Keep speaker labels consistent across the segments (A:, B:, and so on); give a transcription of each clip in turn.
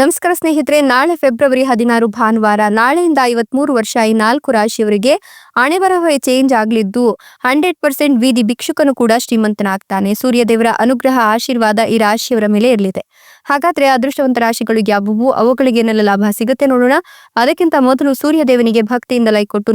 A: ನಮಸ್ಕಾರ ಸ್ನೇಹಿತರೆ, ನಾಳೆ ಫೆಬ್ರವರಿ ಹದಿನಾರು ಭಾನುವಾರ, ನಾಳೆಯಿಂದ ಐವತ್ಮೂರು ವರ್ಷ ಈ ನಾಲ್ಕು ರಾಶಿಯವರಿಗೆ ಹಣೆಬರಹ ಚೇಂಜ್ ಆಗಲಿದ್ದು, ಹಂಡ್ರೆಡ್ ಪರ್ಸೆಂಟ್ ವಿಧಿ ಭಿಕ್ಷುಕನು ಕೂಡ ಶ್ರೀಮಂತನಾಗ್ತಾನೆ. ಸೂರ್ಯದೇವರ ಅನುಗ್ರಹ, ಆಶೀರ್ವಾದ ಈ ರಾಶಿಯವರ ಮೇಲೆ ಇರಲಿದೆ. ಹಾಗಾದ್ರೆ ಅದೃಷ್ಟವಂತ ರಾಶಿಗಳು ಯಾವುವು? ಅವುಗಳಿಗೆ ಏನೆಲ್ಲ ಲಾಭ ಸಿಗುತ್ತೆ ನೋಡೋಣ. ಅದಕ್ಕಿಂತ ಮೊದಲು ಸೂರ್ಯದೇವನಿಗೆ ಭಕ್ತಿಯಿಂದ ಲೈಕ್ ಕೊಟ್ಟು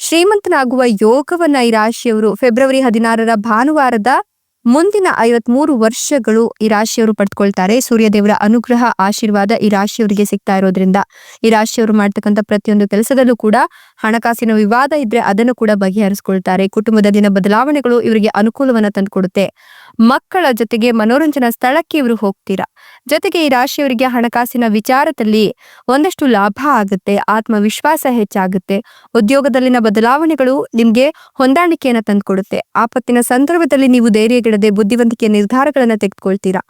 A: ಶ್ರೀಮಂತನಾಗುವ ಯೋಗವನ್ನ ಈ ರಾಶಿಯವರು ಫೆಬ್ರವರಿ ಹದಿನಾರರ ಭಾನುವಾರದ ಮುಂದಿನ ಐವತ್ಮೂರು ವರ್ಷಗಳು ಈ ರಾಶಿಯವರು ಪಡ್ಕೊಳ್ತಾರೆ. ಸೂರ್ಯದೇವರ ಅನುಗ್ರಹ, ಆಶೀರ್ವಾದ ಈ ರಾಶಿಯವರಿಗೆ ಸಿಗ್ತಾ ಇರೋದ್ರಿಂದ ಈ ರಾಶಿಯವರು ಮಾಡ್ತಕ್ಕಂಥ ಪ್ರತಿಯೊಂದು ಕೆಲಸದಲ್ಲೂ ಕೂಡ ಹಣಕಾಸಿನ ವಿವಾದ ಇದ್ರೆ ಅದನ್ನು ಕೂಡ ಬಗೆಹರಿಸಿಕೊಳ್ತಾರೆ. ಕುಟುಂಬದ ದಿನ ಬದಲಾವಣೆಗಳು ಇವರಿಗೆ ಅನುಕೂಲವನ್ನ ತಂದುಕೊಡುತ್ತೆ. ಮಕ್ಕಳ ಜೊತೆಗೆ ಮನೋರಂಜನಾ ಸ್ಥಳಕ್ಕೆ ಇವರು ಹೋಗ್ತೀರಾ? ಜೊತೆಗೆ ಈ ರಾಶಿಯವರಿಗೆ ಹಣಕಾಸಿನ ವಿಚಾರದಲ್ಲಿ ಒಂದಷ್ಟು ಲಾಭ ಆಗುತ್ತೆ, ಆತ್ಮವಿಶ್ವಾಸ ಹೆಚ್ಚಾಗುತ್ತೆ. ಉದ್ಯೋಗದಲ್ಲಿನ ಬದಲಾವಣೆಗಳು ನಿಮ್ಗೆ ಹೊಂದಾಣಿಕೆಯನ್ನ ತಂದುಕೊಡುತ್ತೆ. ಆಪತ್ತಿನ ಸಂದರ್ಭದಲ್ಲಿ ನೀವು ಧೈರ್ಯಗಿಡದೆ ಬುದ್ಧಿವಂತಿಕೆಯ ನಿರ್ಧಾರಗಳನ್ನ ತೆಗೆದುಕೊಳ್ತೀರಾ?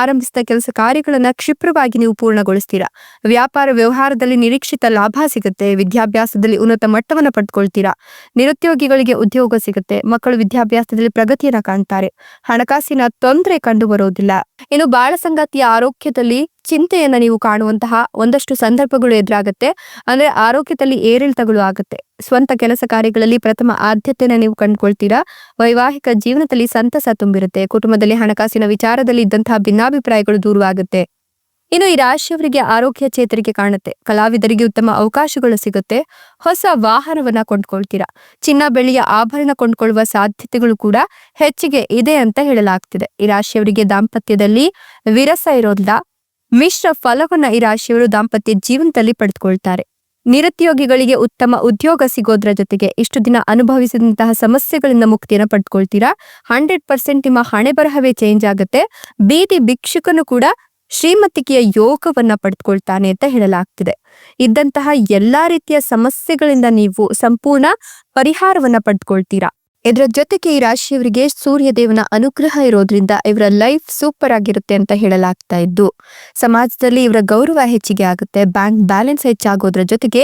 A: ಆರಂಭಿಸಿದ ಕೆಲಸ ಕಾರ್ಯಗಳನ್ನ ಕ್ಷಿಪ್ರವಾಗಿ ನೀವು ಪೂರ್ಣಗೊಳಿಸ್ತೀರಾ? ವ್ಯಾಪಾರ ವ್ಯವಹಾರದಲ್ಲಿ ನಿರೀಕ್ಷಿತ ಲಾಭ ಸಿಗುತ್ತೆ, ವಿದ್ಯಾಭ್ಯಾಸದಲ್ಲಿ ಉನ್ನತ ಮಟ್ಟವನ್ನ ಪಡ್ಕೊಳ್ತೀರಾ? ನಿರುದ್ಯೋಗಿಗಳಿಗೆ ಉದ್ಯೋಗ ಸಿಗುತ್ತೆ, ಮಕ್ಕಳು ವಿದ್ಯಾಭ್ಯಾಸದಲ್ಲಿ ಪ್ರಗತಿಯನ್ನ ಕಾಣ್ತಾರೆ. ಹಣಕಾಸಿನ ತೊಂದರೆ ಕಂಡು ಬರೋದಿಲ್ಲ ಇನ್ನು ಬಾಳ ಸಂಗಾತಿಯ ಆರೋಗ್ಯದಲ್ಲಿ ಚಿಂತೆಯನ್ನ ನೀವು ಕಾಣುವಂತಹ ಒಂದಷ್ಟು ಸಂದರ್ಭಗಳು ಎದುರಾಗುತ್ತೆ. ಅಂದ್ರೆ ಆರೋಗ್ಯದಲ್ಲಿ ಏರಿಳಿತಗಳು ಆಗುತ್ತೆ. ಸ್ವಂತ ಕೆಲಸ ಕಾರ್ಯಗಳಲ್ಲಿ ಪ್ರಥಮ ಆದ್ಯತೆಯನ್ನು ನೀವು ಕಂಡುಕೊಳ್ತೀರಾ? ವೈವಾಹಿಕ ಜೀವನದಲ್ಲಿ ಸಂತಸ ತುಂಬಿರುತ್ತೆ. ಕುಟುಂಬದಲ್ಲಿ ಹಣಕಾಸಿನ ವಿಚಾರದಲ್ಲಿ ಇದ್ದಂತಹ ಭಿನ್ನಾಭಿಪ್ರಾಯಗಳು ದೂರವಾಗುತ್ತೆ. ಇನ್ನು ಈ ರಾಶಿಯವರಿಗೆ ಆರೋಗ್ಯ ಚೇತರಿಕೆ ಕಾಣುತ್ತೆ. ಕಲಾವಿದರಿಗೆ ಉತ್ತಮ ಅವಕಾಶಗಳು ಸಿಗುತ್ತೆ. ಹೊಸ ವಾಹನವನ್ನ ಕೊಂಡ್ಕೊಳ್ತೀರಾ. ಚಿನ್ನ ಬೆಳ್ಳಿಯ ಆಭರಣ ಕೊಂಡ್ಕೊಳ್ಳುವ ಸಾಧ್ಯತೆಗಳು ಕೂಡ ಹೆಚ್ಚಿಗೆ ಇದೆ ಅಂತ ಹೇಳಲಾಗ್ತಿದೆ. ಈ ರಾಶಿಯವರಿಗೆ ದಾಂಪತ್ಯದಲ್ಲಿ ವಿರಸ ಇರೋದಿಲ್ಲ ಮಿಶ್ರ ಫಲವನ್ನ ಈ ರಾಶಿಯವರು ದಾಂಪತ್ಯ ಜೀವನದಲ್ಲಿ ಪಡೆದುಕೊಳ್ತಾರೆ. ನಿರುದ್ಯೋಗಿಗಳಿಗೆ ಉತ್ತಮ ಉದ್ಯೋಗ ಸಿಗೋದ್ರ ಜೊತೆಗೆ ಇಷ್ಟು ದಿನ ಅನುಭವಿಸಿದಂತಹ ಸಮಸ್ಯೆಗಳಿಂದ ಮುಕ್ತಿಯನ್ನು ಪಡ್ಕೊಳ್ತೀರಾ ಹಂಡ್ರೆಡ್ ಪರ್ಸೆಂಟ್ ನಿಮ್ಮ ಹಣೆ ಬರಹವೇ ಚೇಂಜ್ ಆಗುತ್ತೆ. ಬೀದಿ ಭಿಕ್ಷುಕನು ಕೂಡ ಶ್ರೀಮತಿಕೆಯ ಯೋಗವನ್ನ ಪಡೆದುಕೊಳ್ತಾನೆ ಅಂತ ಹೇಳಲಾಗ್ತಿದೆ. ಇದ್ದಂತಹ ಎಲ್ಲಾ ರೀತಿಯ ಸಮಸ್ಯೆಗಳಿಂದ ನೀವು ಸಂಪೂರ್ಣ ಪರಿಹಾರವನ್ನ ಪಡೆದುಕೊಳ್ತೀರಾ ಇದರ ಜೊತೆಗೆ ಈ ರಾಶಿಯವರಿಗೆ ಸೂರ್ಯದೇವನ ಅನುಗ್ರಹ ಇರೋದ್ರಿಂದ ಇವರ ಲೈಫ್ ಸೂಪರ್ ಆಗಿರುತ್ತೆ ಅಂತ ಹೇಳಲಾಗ್ತಾ ಇದ್ದು, ಸಮಾಜದಲ್ಲಿ ಇವರ ಗೌರವ ಹೆಚ್ಚಿಗೆ ಆಗುತ್ತೆ. ಬ್ಯಾಂಕ್ ಬ್ಯಾಲೆನ್ಸ್ ಹೆಚ್ಚಾಗೋದ್ರ ಜೊತೆಗೆ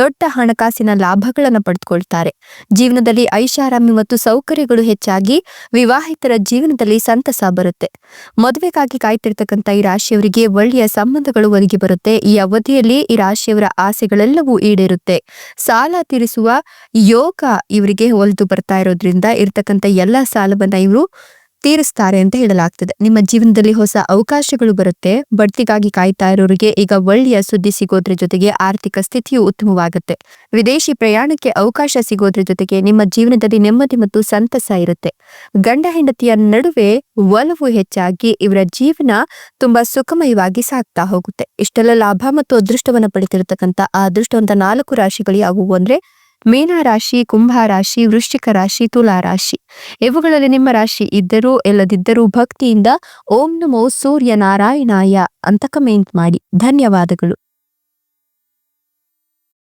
A: ದೊಡ್ಡ ಹಣಕಾಸಿನ ಲಾಭಗಳನ್ನು ಪಡೆದುಕೊಳ್ತಾರೆ ಜೀವನದಲ್ಲಿ ಐಷಾರಾಮಿ ಮತ್ತು ಸೌಕರ್ಯಗಳು ಹೆಚ್ಚಾಗಿ ವಿವಾಹಿತರ ಜೀವನದಲ್ಲಿ ಸಂತಸ ಬರುತ್ತೆ. ಮದುವೆಗಾಗಿ ಕಾಯ್ತಿರ್ತಕ್ಕಂಥ ಈ ರಾಶಿಯವರಿಗೆ ಒಳ್ಳೆಯ ಸಂಬಂಧಗಳು ಒದಗಿ ಬರುತ್ತೆ. ಈ ಅವಧಿಯಲ್ಲಿ ಈ ರಾಶಿಯವರ ಆಸೆಗಳೆಲ್ಲವೂ ಈಡೇರುತ್ತೆ. ಸಾಲ ತೀರಿಸುವ ಯೋಗ ಇವರಿಗೆ ಒಲಿದು ಬರ್ತಾ ಇರೋದ್ರಿಂದ ಇರ್ತಕ್ಕಂಥ ಎಲ್ಲಾ ಸಾಲವನ್ನ ಇವರು ತೀರಿಸ್ತಾರೆ ಅಂತ ಹೇಳಲಾಗ್ತದೆ. ನಿಮ್ಮ ಜೀವನದಲ್ಲಿ ಹೊಸ ಅವಕಾಶಗಳು ಬರುತ್ತೆ. ಬಡ್ತಿಗಾಗಿ ಕಾಯ್ತಾ ಇರೋರಿಗೆ ಈಗ ಒಳ್ಳೆಯ ಸುದ್ದಿ ಸಿಗೋದ್ರ ಜೊತೆಗೆ ಆರ್ಥಿಕ ಸ್ಥಿತಿಯು ಉತ್ತಮವಾಗುತ್ತೆ. ವಿದೇಶಿ ಪ್ರಯಾಣಕ್ಕೆ ಅವಕಾಶ ಸಿಗೋದ್ರ ಜೊತೆಗೆ ನಿಮ್ಮ ಜೀವನದಲ್ಲಿ ನೆಮ್ಮದಿ ಮತ್ತು ಸಂತಸ ಇರುತ್ತೆ. ಗಂಡ ಹೆಂಡತಿಯ ನಡುವೆ ಒಲವು ಹೆಚ್ಚಾಗಿ ಇವರ ಜೀವನ ತುಂಬಾ ಸುಖಮಯವಾಗಿ ಸಾಗ್ತಾ ಹೋಗುತ್ತೆ. ಇಷ್ಟೆಲ್ಲ ಲಾಭ ಮತ್ತು ಅದೃಷ್ಟವನ್ನ ಪಡಿತಿರತಕ್ಕಂತ ಆ ಅದೃಷ್ಟವಂತ ನಾಲ್ಕು ರಾಶಿಗಳು ಯಾವುವು ಅಂದ್ರೆ ಮೀನ ರಾಶಿ, ಕುಂಭ ರಾಶಿ, ವೃಶ್ಚಿಕ ರಾಶಿ, ತುಲಾ ರಾಶಿ. ಇವುಗಳಲ್ಲಿ ನಿಮ್ಮ ರಾಶಿ ಇದ್ದರೂ, ಇಲ್ಲದಿದ್ದರೂ ಭಕ್ತಿಯಿಂದ ಓಂ ನಮೋ ಸೂರ್ಯ ನಾರಾಯಣಾಯ ಅಂತ ಕಮೆಂಟ್ ಮಾಡಿ. ಧನ್ಯವಾದಗಳು.